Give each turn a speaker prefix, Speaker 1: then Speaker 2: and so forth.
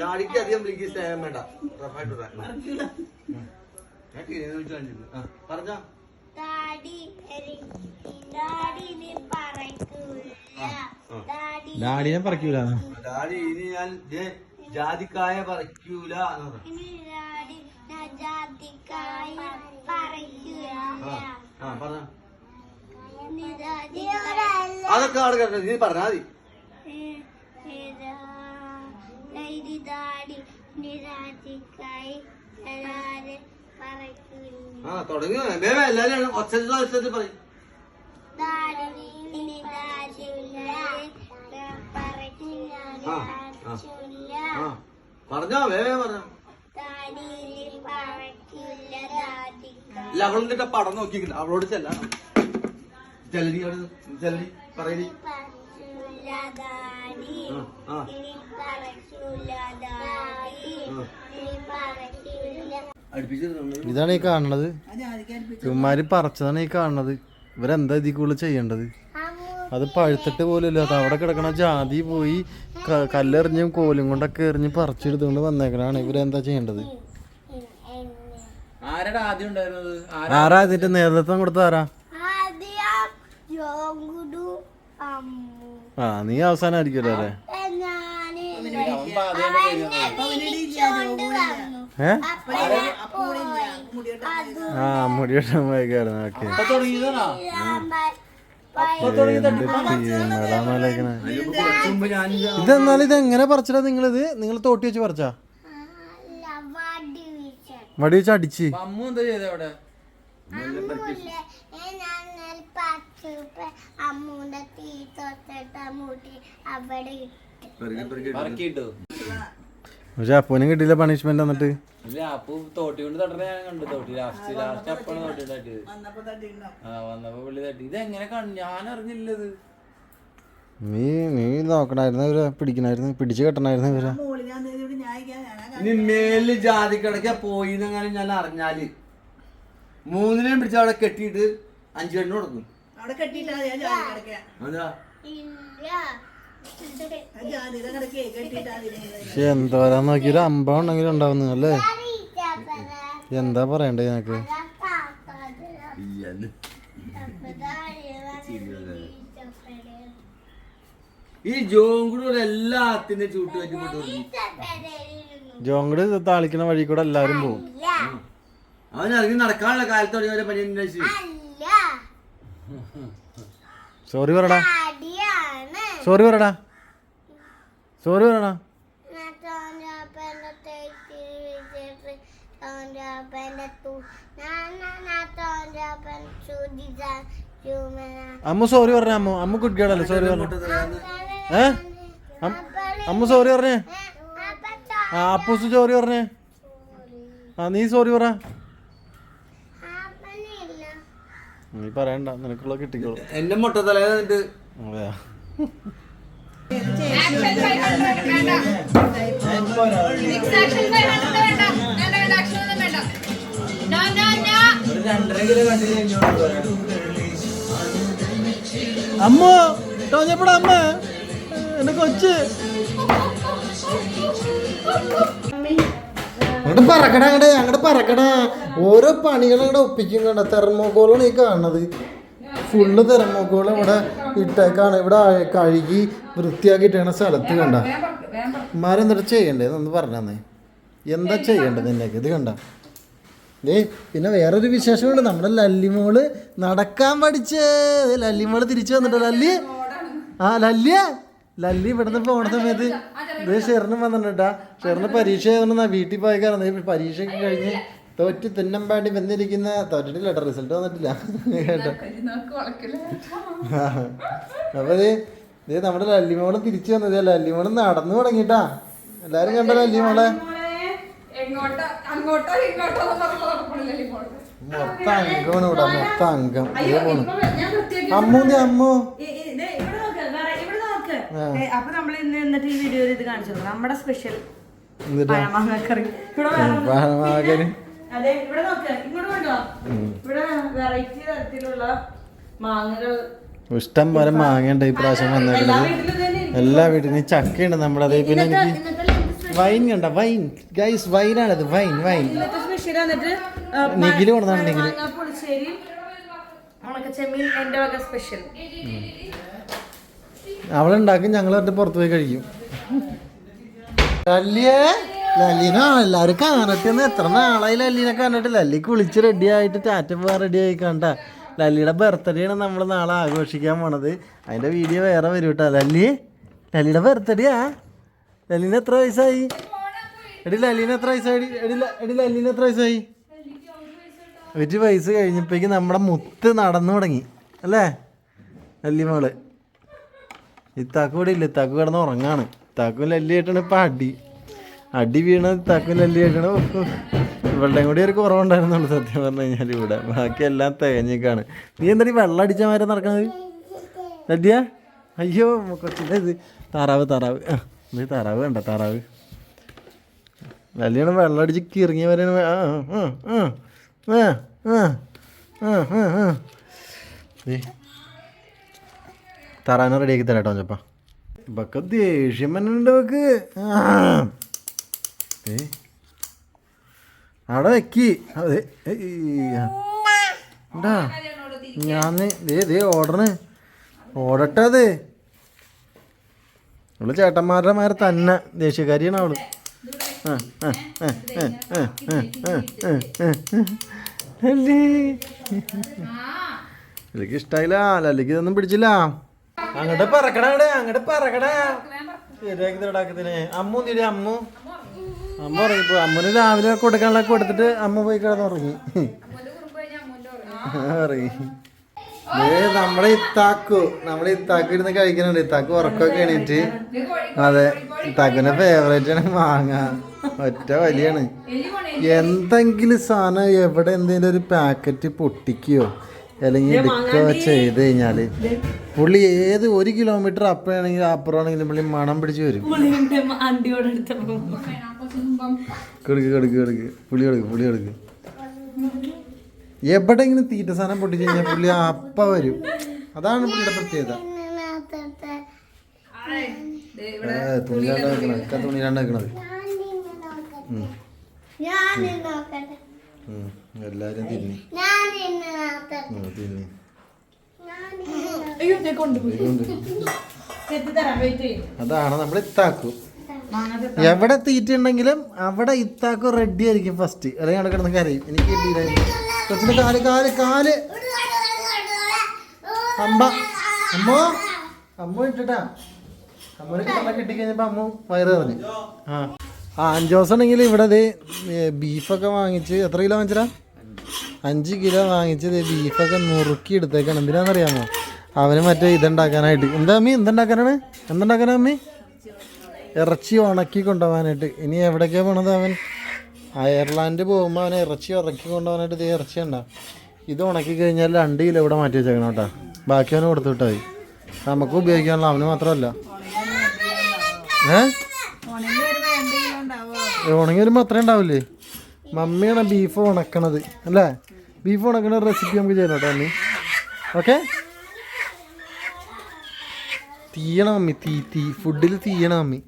Speaker 1: ഡാഡിക്ക് അധികം ബ്ലിങ്കി സ്നേഹം വേണ്ട. റഫായിട്ട് പറഞ്ഞോ.
Speaker 2: ഡാഡിനെ പറിക്കൂല
Speaker 1: ഡാഡി ഇനി ഞാൻ ദേ ജാതിക്കായ പറിക്കൂല അതൊക്കെ ആളുകൾ നീ പറഞ്ഞാ മതി.
Speaker 3: ദാടി നിരാജിക്കായി എല്ലാരും പറയൂല
Speaker 1: ആ തുടങ്ങി. എല്ലാരും ഒച്ചത്തിൽ ഒച്ചത്തിൽ പറയും. പറഞ്ഞോ വേവേ പറഞ്ഞോ. ഇല്ല അവളിന്റെ പടം നോക്കിക്കില്ല അവളോട് ചെല്ല. ചെല്ലി അവിടെ ചെല്ലി പറയടി
Speaker 3: പറയൂല ദാടി
Speaker 1: ആ ആ.
Speaker 2: ഇതാണ് ഈ കാണുന്നത്. ഇവന്മാര് പറിച്ചതാണ് ഈ കാണുന്നത്. ഇവരെന്താ ഇതിൽ കൂടുതൽ ചെയ്യേണ്ടത്? അത് പഴുത്തിട്ട് പോലും അത് അവിടെ കിടക്കണ ജാതി പോയി കല്ലെറിഞ്ഞും കോലും കൊണ്ടൊക്കെ എറിഞ്ഞ് പറിച്ചെടുത്തുകൊണ്ട് വന്നേക്കണാണ് ഇവരെന്താ ചെയ്യേണ്ടത്?
Speaker 4: ആരുടെ ആദ്യം ഉണ്ടായിരുന്നത്?
Speaker 2: ആരാ? ഇതിന്റെ നേതൃത്വം കൊടുത്ത ആരാ?
Speaker 3: ആദ്യം ജോങ്കുടു അമ്മു.
Speaker 2: ആ നീ അവസാനമായിരിക്കുമല്ലോ അല്ലേ? ആ മുടിയുടെ വൈകായിരുന്നു ഓക്കെ.
Speaker 4: ഇതെന്നാൽ
Speaker 1: മുമ്പ് ഞാൻ
Speaker 2: ഇതെന്നാലും ഇത് എങ്ങനെ പറിച്ചടാ നിങ്ങളിത്? നിങ്ങൾ തോട്ടി വെച്ച് പറിച്ചാ? വടി വെച്ച് അടിച്ച്.
Speaker 4: അമ്മു എന്താ ചെയ്തത് അവിടെ?
Speaker 3: അമ്മൂന്റെ തീ തൊട്ടിട്ട് മൂട്ടി അവിടെ ഇട്ടു.
Speaker 2: പക്ഷെ അപ്പൂനും കിട്ടിയില്ല പണിഷ്മെന്റ് എന്നിട്ട്.
Speaker 4: അപ്പു തോട്ടി കൊണ്ട് തട്ടണ ഞാൻ കണ്ടു. തോട്ടി ലാസ്റ്റ് ലാസ്റ്റ് അപ്പാണ് തോട്ടി തട്ടിയത്. ആ വന്നപ്പോ പുള്ളി തട്ടി. ഇത് എങ്ങനെ കണ്ടു? ഞാൻ അറിഞ്ഞില്ലത്
Speaker 2: നീ നീ നോക്കണായിരുന്നു ഇവരെ പിടിക്കണായിരുന്നു പിടിച്ചു കെട്ടണായിരുന്നു ഇവരെ.
Speaker 1: ഇനി മേലിൽ ജാതി കിടക്ക പോയി എന്നെങ്ങാനും ഞാൻ അറിഞ്ഞാൽ. മൂന്നിനെയും പിടിച്ച് അവിടെ കെട്ടിയിട്ട് അഞ്ചു കെട്ടിന് കൊടുക്കും.
Speaker 5: അവിടെ കെട്ടിയിട്ടാ ഞാൻ
Speaker 1: അതാ.
Speaker 2: പക്ഷെ എന്തോരാ നോക്കി ഒരു അമ്പം ഉണ്ടെങ്കിലും ഉണ്ടാവുന്നു അല്ലേ? എന്താ പറയണ്ടേ ഞങ്ങക്ക്
Speaker 1: ഈ ജോങ്കുടൂടെ എല്ലാത്തിന്റെ ചൂട്ട് വെച്ചിട്ട്
Speaker 2: ജോങ്കുട് താളിക്കണ വഴി കൂടെ എല്ലാരും പോവും.
Speaker 1: അവൻ ഇറങ്ങി നടക്കാനുള്ള കാലത്തോടെ വരെ പണി
Speaker 2: സോറി പറടാ. സോറി പറടാ സോറി പറടാ അമ്മ സോറി പറഞ്ഞ അമ്മ. അമ്മ ഗുഡ് ഗേൾ അല്ലേ? സോറി പറഞ്ഞു. ഏ? അമ്മ സോറി പറഞ്ഞേ? ആ അപ്പൂസ് സോറി പറഞ്ഞേ. ആ നീ സോറി പറ. നീ പറയണ്ട നിനക്കുള്ള കിട്ടിക്കോളൂ.
Speaker 1: എന്റെ മുട്ട
Speaker 2: അമ്മ ടോഞ്ഞപ്പട അമ്മ? എന്റെ കൊച്ച്. അങ്ങോട്ട് പറക്കട അങ്ങടെ അങ്ങോട്ട് പറക്കട. ഓരോ പണികളും ഇവിടെ ഒപ്പിക്കും കണ്ട തെർമോക്കോളാണ് ഈ കാണുന്നത്. ഫുള്ള് തെർമോക്കോൾ ഇവിടെ ഇട്ടേക്കാണ്. ഇവിടെ കഴുകി വൃത്തിയാക്കിയിട്ടാണ് സ്ഥലത്ത് കണ്ട. മാരെന്താ ചെയ്യണ്ടേ? എന്നൊന്ന് പറഞ്ഞേ എന്താ ചെയ്യേണ്ടത് നിന്നേക്ക് ഇത് കണ്ട? ഏ പിന്നെ വേറൊരു വിശേഷമുണ്ട്. നമ്മുടെ ലല്ലിമോൾ നടക്കാൻ പഠിച്ചേ. ലല്ലിമോൾ തിരിച്ചു വന്നിട്ടോ? ലല്ലി ആ ലല്ലിയ ലല്ലി ഇവിടുന്ന് പോണ സമയത്ത് ഇത് ഷെറിന് വന്നിട്ടാ ഷെറിന് പരീക്ഷ ആയതുകൊണ്ട് വീട്ടിൽ പോയ കാരണം പരീക്ഷയൊക്കെ കഴിഞ്ഞ് തോറ്റ് പാടി വന്നിരിക്കുന്ന തോറ്റിട്ടില്ല കേട്ടോ. റിസൾട്ട് വന്നിട്ടില്ല. കേട്ടോ. അപ്പൊ ഇത് നമ്മുടെ ലല്ലിമോൾ തിരിച്ചു വന്നത് ലല്ലിമോൾ നടന്നു തുടങ്ങിട്ടാ. എല്ലാരും കണ്ടോ ലല്ലിമോളെ. മൊത്തം അംഗമാണ് ഇവിടെ മൊത്തം അംഗം. ഇതേ പോണു.
Speaker 6: വൃത്തിയാക്കി
Speaker 2: അമ്മു
Speaker 5: അപ്പൊ നമ്മൾ ഇന്ന് എന്നിട്ട് ഈ വീഡിയോയിൽ ഇത് കാണിച്ചു തന്നു. നമ്മുടെ സ്പെഷ്യൽ പഴമാങ്ങക്കറി ഇവിടെ
Speaker 2: പഴമാങ്ങക്കറി.
Speaker 5: അതെ ഇവിടെ നോക്ക് ഇങ്ങോട്ട് കൊണ്ടോ. ഇവിടെ വെറൈറ്റി തരത്തിലുള്ള മാങ്ങകൾ.
Speaker 2: ഇഷ്ടം പോലെ മാങ്ങയുണ്ട് ഈ പ്രാവശ്യം വന്നേക്കുന്നത് എല്ലാ വീട്ടിലും ചക്കയുണ്ട് നമ്മുടെ അതേ പിന്നെ എനിക്ക് വൈൻ കണ്ട വൈൻ ഗൈസ് വൈനാണത് വൈൻ വൈൻ നിഖിൽ കൊണ്ടുവന്നാണ്
Speaker 5: നിഖിൽ
Speaker 2: അവളുണ്ടാക്കും ഞങ്ങൾ പുറത്തു പോയി കഴിക്കും. ലല്ലിയേ ലല്ലീനെ എല്ലാവരും കാണട്ടെന്ന് എത്ര നാളായി ലല്ലിനെ കണ്ടിട്ട്? ലല്ലി കുളിച്ച് റെഡി ആയിട്ട് ടാറ്റ പോകാൻ റെഡി ആയി കണ്ട. ലല്ലിയുടെ ബർത്ത്ഡേ ആണ് നമ്മൾ നാളെ ആഘോഷിക്കാൻ പോണത്. അതിന്റെ വീഡിയോ വേറെ വരും കേട്ടോ ലല്ലി ലല്ലിയുടെ ബർത്ത്ഡേയാ ലല്ലിന് എത്ര വയസ്സായി? എടി ലല്ലിന് എത്ര വയസ്സായി? എടി എടി ലല്ലിന് എത്ര വയസ്സായി? ഒരു വയസ്സ് കഴിഞ്ഞപ്പോഴേക്കും നമ്മുടെ മുത്ത് നടന്നു തുടങ്ങി. അല്ലേ? ലല്ലി മോൾ. ഇത്താക്ക് ഇവിടെ ഇല്ല. ഇത്താക്ക് കിടന്ന് ഉറങ്ങാണ്. ഇത്താക്കും ലല്ലിയായിട്ടാണ് ഇപ്പം അടി. അടി വീണ ഇത്താക്കും ലല്ലിയായിട്ടാണ് വെള്ളം കൂടി ഒരു കുറവുണ്ടായിരുന്നുള്ളൂ സത്യം പറഞ്ഞു കഴിഞ്ഞാൽ ഇവിടെ. ബാക്കി എല്ലാം തികഞ്ഞേക്കാണ്. നീ എന്താ വെള്ളം അടിച്ച മാരെ നടക്കണത്? സദ്യ? അയ്യോ കൊച്ചിന്റെ ഇത്. താറാവ് താറാവ്. നീ താറാവ് വേണ്ട താറാവ്. ലല്ലിയാണ് വെള്ളം അടിച്ച് കിറങ്ങി വരെയാണ് ആ ആ ആ ആ ആ റെഡിയാക്കി തരാട്ടോ ചപ്പാ ഇപ്പൊക്കെ ദേഷ്യം വന്നിട്ടുണ്ട്. അവിടെ വെക്കി. അതെ എന്താ? ഞാൻ ദേ ദേ ഓടണ്. ഓടട്ടെ അത്. നമ്മൾ ചേട്ടന്മാരുടെ മാരെ തന്നെ. ദേഷ്യക്കാരിയാണ് അവൾ. എനിക്ക് ഇഷ്ടായില്ല. അല്ലെങ്കിൽ ഇതൊന്നും പിടിച്ചില്ല. അങ്ങോട്ട് പറക്കടാ അങ്ങോട്ട് പറക്കടാ. ശരിയാക്കി അമ്മു തിരി അമ്മു. അമ്മ ഉറങ്ങിപ്പോ അമ്മന് രാവിലെ കൊടുക്കാനുള്ള കൊടുത്തിട്ട് അമ്മ പോയി കിടന്നുറങ്ങി. ഉറങ്ങി. ഏ നമ്മളെ ഇത്താക്കു. നമ്മളെ ഇത്താക്കു ഇരുന്ന് കഴിക്കുന്നുണ്ട്. ഇത്താക്കു ഉറക്കൊക്കെ എണീറ്റ്. അതെ ഇത്താക്കുന്റെ ഫേവറേറ്റ് ആണ് മാങ്ങ. ഒറ്റ വലിയാണ്. എന്തെങ്കിലും സാധനം എവിടെ എന്തെങ്കിലും ഒരു പാക്കറ്റ് പൊട്ടിക്കുകയോ അല്ലെങ്കിൽ എടുക്കുകയോ ചെയ്ത് കഴിഞ്ഞാൽ പുള്ളി ഏത് ഒരു കിലോമീറ്റർ അപ്പഴാണെങ്കിലും അപ്പുറമാണെങ്കിലും പുള്ളി മണം പിടിച്ച് വരും. കെടുക്ക് കെടുക്ക് കെടുക്ക്. പുളി കെടുക്ക് പുളി കിടക്ക്. എവിടെ ഇങ്ങനെ തീറ്റ സാധനം പൊട്ടി കഴിഞ്ഞാൽ പുള്ളി അപ്പ വരും. അതാണ് പുള്ളിയുടെ പ്രത്യേകത. അതാണ് നമ്മൾ ഇത്താക്കും. എവിടെ തീറ്റ ഉണ്ടെങ്കിലും അവിടെ ഇത്താക്കു റെഡി ആയിരിക്കും ഫസ്റ്റ് അല്ലെങ്കിൽ അവിടെ കിടന്ന് കരയും. എനിക്ക് കിട്ടിയില്ല. കൊച്ചിന്റെ കാൽ കാൽ കാൽ. അമ്മ അമ്മോ അമ്മ ഇട്ടിട്ടാ. അമ്മനെ കിട്ടി കഴിഞ്ഞപ്പോ അമ്മ വയറ് പറഞ്ഞു ആ. ആ അഞ്ച് ദിവസം ഉണ്ടെങ്കിൽ ഇവിടെ ബീഫൊക്കെ വാങ്ങിച്ച് എത്ര കിലോ വാങ്ങിച്ചാ അഞ്ച് കിലോ വാങ്ങിച്ച് ബീഫൊക്കെ നുറുക്കി എടുത്തേക്കാണ്. എന്തിനാണെന്നറിയാമോ അവന് മറ്റേ ഇതുണ്ടാക്കാനായിട്ട്. എന്താ അമ്മി? എന്തുണ്ടാക്കാനാണ്? എന്തുണ്ടാക്കാനാ അമ്മി? ഇറച്ചി ഉണക്കി കൊണ്ടുപോകാനായിട്ട്. ഇനി എവിടേക്കാണ് പോണത് അവൻ? അയർലാൻഡ് പോകുമ്പോൾ അവൻ ഇറച്ചി ഉറക്കി കൊണ്ടുപോകാനായിട്ട് ഇത് ഇറച്ചി ഉണ്ടാ ഇത് ഉണക്കി കഴിഞ്ഞാൽ രണ്ട് കിലോ ഇവിടെ മാറ്റി വെച്ചേക്കണം കേട്ടോ. ബാക്കി അവന് കൊടുത്തു നമുക്ക് ഉപയോഗിക്കാനുള്ള അവന് മാത്രമല്ല. ഏ? ഉണങ്ങി വരുമ്പോൾ അത്രയും ഉണ്ടാവില്ലേ? മമ്മിയാണ് ബീഫ് ഉണക്കണത്. അല്ലേ? ബീഫ് ഉണക്കണ റെസിപ്പി നമുക്ക് ചെയ്യണം കേട്ടോ അമ്മി ഓക്കെ? തീയണം അമ്മി തീ തീ. ഫുഡിൽ തീയണം മമ്മി.